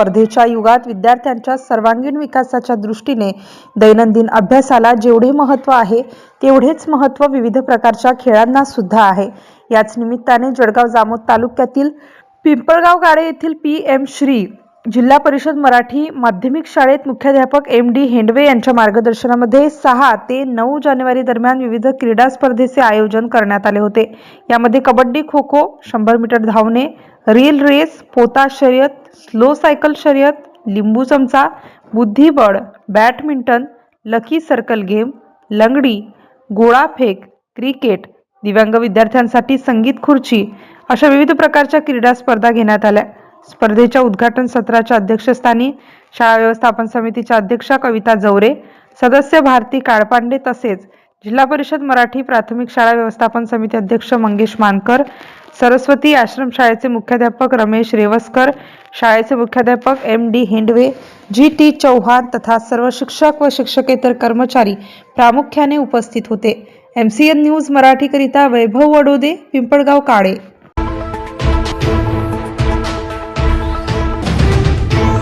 स्पर्धेच्या युगात विद्यार्थ्यांच्या सर्वांगीण विकासाच्या दृष्टीने दैनंदिन अभ्यासाला जेवढे महत्त्व आहे तेवढेच महत्त्व विविध प्रकारच्या खेळांना सुद्धा आहे. याच निमित्ताने जळगाव जामोद तालुक्यातील पिंपळगाव गाडे येथील पी एम श्री जिल्हा परिषद मराठी माध्यमिक शाळेत मुख्याध्यापक एम डी हेंडवे यांच्या मार्गदर्शनामध्ये सहा ते नऊ जानेवारी दरम्यान विविध क्रीडा स्पर्धेचे आयोजन करण्यात आले होते. यामध्ये कबड्डी खो खो शंभर मीटर धावणे रील रेस पोता शर्यत स्लो सायकल शर्यत लिंबू चमचा बुद्धिबळ बॅडमिंटन लकी सर्कल गेम लंगडी गोळाफेक क्रिकेट दिव्यांग विद्यार्थ्यांसाठी संगीत खुर्ची अशा विविध प्रकारच्या क्रीडा स्पर्धा घेण्यात आल्या. स्पर्धेच्या उद्घाटन सत्राच्या अध्यक्षस्थानी शाळा व्यवस्थापन समितीच्या अध्यक्षा कविता जवरे सदस्य भारती काळपांडे तसेच जिल्हा परिषद मराठी प्राथमिक शाळा व्यवस्थापन समिती अध्यक्ष मंगेश मानकर सरस्वती आश्रमशाळेचे मुख्याध्यापक रमेश रेवस्कर शाळेचे मुख्याध्यापक M D Hindwe G T Chauhan तथा सर्व शिक्षक व शिक्षकेतर कर्मचारी प्रामुख्याने उपस्थित होते. एम सी एन न्यूज मराठीकरिता वैभव वडोदे पिंपळगाव काळे.